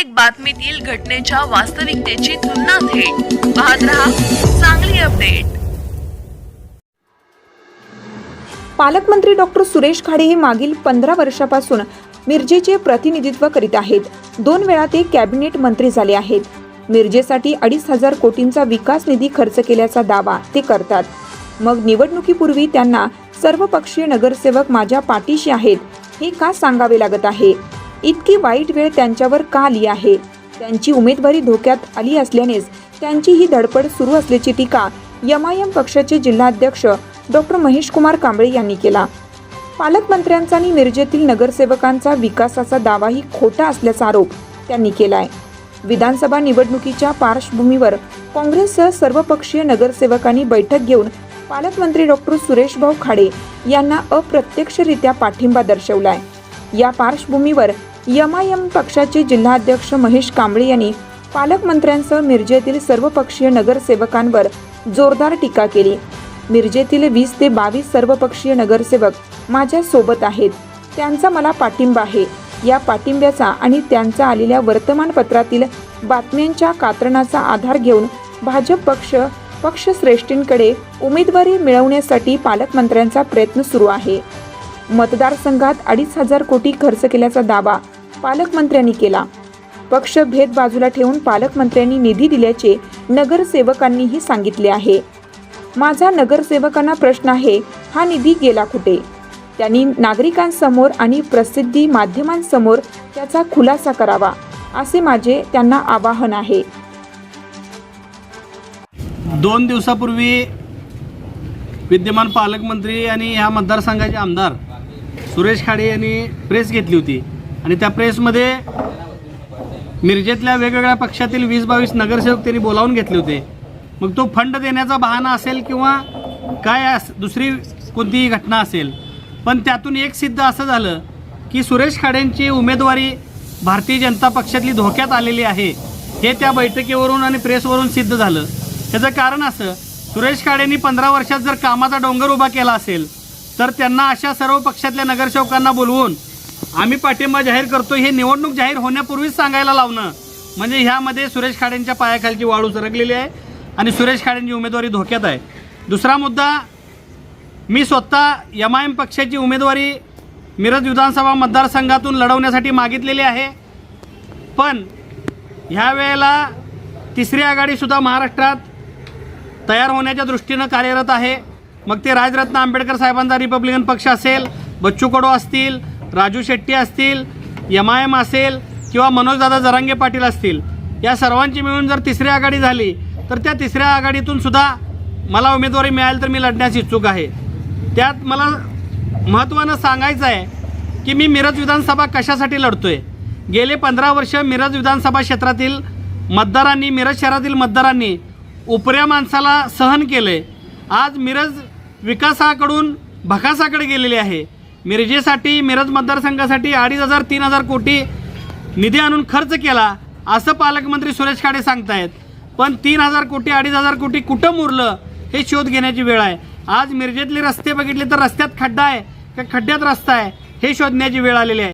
प्रत्येक बातमीतील घटनेच्या वास्तविकतेची तुलना थेट. पाहत रहा चांगली अपडेट. पालकमंत्री डॉक्टर सुरेश खाडे हे मागील पंधरा वर्षापासून मिरजेचे प्रतिनिधित्व करीत आहेत. दोन वेळा ते कॅबिनेट मंत्री झाले आहेत. मिरजेसाठी अडीच हजार कोटींचा विकास निधी खर्च केल्याचा दावा ते करतात. मग निवडणुकीपूर्वी त्यांना सर्वपक्षीय नगरसेवक माझ्या पाठीशी आहेत हे का सांगावे लागत आहे? इतकी वाईट वेळ त्यांच्यावर का आली आहे? त्यांची उमेदवारी धोक्यात आली असल्यानेच त्यांची ही धडपड सुरू असल्याची टीका यमायम पक्षाचे जिल्हाध्यक्ष डॉक्टर महेश कुमार कांबळे यांनी केला. पालकमंत्र्यांचा आणि मिरजेतील नगरसेवकांचा विकासाचा दावाही खोटा असल्याचा आरोप त्यांनी केलाय. विधानसभा निवडणुकीच्या पार्श्वभूमीवर काँग्रेससह सर्वपक्षीय नगरसेवकांनी बैठक घेऊन पालकमंत्री डॉक्टर सुरेशभाऊ खाडे यांना अप्रत्यक्षरित्या पाठिंबा दर्शवलाय. या पार्श्वभूमीवर यमायम पक्षाचे जिल्हाध्यक्ष महेश कांबळे यांनी पालकमंत्र्यांसह मिरजेतील सर्वपक्षीय नगरसेवकांवर जोरदार टीका केली. मिरजेतील वीस ते बावीस सर्वपक्षीय नगरसेवक माझ्या सोबत आहेत. त्यांचा मला पाठिंबा आहे. या पाठिंब्याचा आणि त्यांचा आलेल्या वर्तमानपत्रातील बातम्यांच्या कात्रणाचा आधार घेऊन भाजप पक्ष पक्षश्रेष्ठींकडे उमेदवारी मिळवण्यासाठी पालकमंत्र्यांचा प्रयत्न सुरू आहे. मतदारसंघात अडीच हजार कोटी खर्च केल्याचा दावा पालकमंत्र्यांनी केला. पक्ष भेद बाजूला ठेवून पालकमंत्र्यांनी निधी दिल्याचे नगरसेवकांनीही सांगितले आहे. माझा नगरसेवकांना प्रश्न आहे हा निधी गेला कुठे? त्यांनी नागरिकांसमोर आणि प्रसिद्धी माध्यमांसमोर त्याचा खुलासा करावा असे माझे त्यांना आवाहन आहे. दोन दिवसापूर्वी विद्यमान पालकमंत्री आणि ह्या मतदारसंघाचे आमदार सुरेश खाडे यांनी प्रेस घेतली होती. आणि त्या प्रेसमध्ये मिरजेतल्या वेगवेगळ्या पक्षातील वीस बावीस नगरसेवक त्यांनी बोलावून घेतले होते. मग तो फंड देण्याचा बहाणा असेल किंवा काय अस दुसरी कोणतीही घटना असेल. पण त्यातून एक सिद्ध असं झालं की सुरेश खाडेंची उमेदवारी भारतीय जनता पक्षातली धोक्यात आलेली आहे हे त्या बैठकीवरून आणि प्रेसवरून सिद्ध झालं. त्याचं कारण असं सुरेश खाडेंनी पंधरा वर्षात जर कामाचा डोंगर उभा केला असेल तर त्यांना अशा सर्व पक्षातल्या नगरसेवकांना बोलवून आम्ही पाठिंबा जाहीर करतो हे निवडणूक जाहीर होण्यापूर्वीच सांगायला लावणं. म्हणजे ह्यामध्ये सुरेश खाडेंच्या पायाखालची वाळू सरकलेली आहे आणि सुरेश खाडेंची उमेदवारी धोक्यात आहे. दुसरा मुद्दा मी स्वतः एम आय एम पक्षाची उमेदवारी मिरज विधानसभा मतदारसंघातून लढवण्यासाठी मागितलेली आहे. पण ह्या वेळेला तिसरी आघाडीसुद्धा महाराष्ट्रात तयार होण्याच्या दृष्टीनं कार्यरत आहे. मग ते राजरत्न आंबेडकर साहेबांचा रिपब्लिकन पक्ष असेल बच्चू कडू असतील राजू शेट्टी असतील एम आय एम असेल किंवा मनोजदादा जरांगे पाटील असतील या सर्वांची मिळून जर तिसरी आघाडी झाली तर त्या तिसऱ्या आघाडीतून सुद्धा मला उमेदवारी मिळाली तर मी लढण्यास इच्छुक आहे. त्यात मला महत्त्वानं सांगायचं आहे की मी मिरज विधानसभा कशासाठी लढतो आहे गेले पंधरा वर्ष मिरज विधानसभा क्षेत्रातील मतदारांनी मिरज शहरातील मतदारांनी उपऱ्या माणसाला सहन केलं आहे आज मिरज विकासाकडून भकासाकडे गेलेली आहे. मिरजेसाठी मिरज मतदारसंघासाठी अडीच हजार तीन हजार कोटी निधी आणून खर्च केला असं पालकमंत्री सुरेश खाडे सांगतायत. पण तीन हजार कोटी अडीच हजार कोटी कुठं मुरलं हे शोध घेण्याची वेळ आहे. आज मिरजेतले रस्ते बघितले तर रस्त्यात खड्डा आहे का खड्ड्यात रस्ता आहे हे शोधण्याची वेळ आलेली आहे.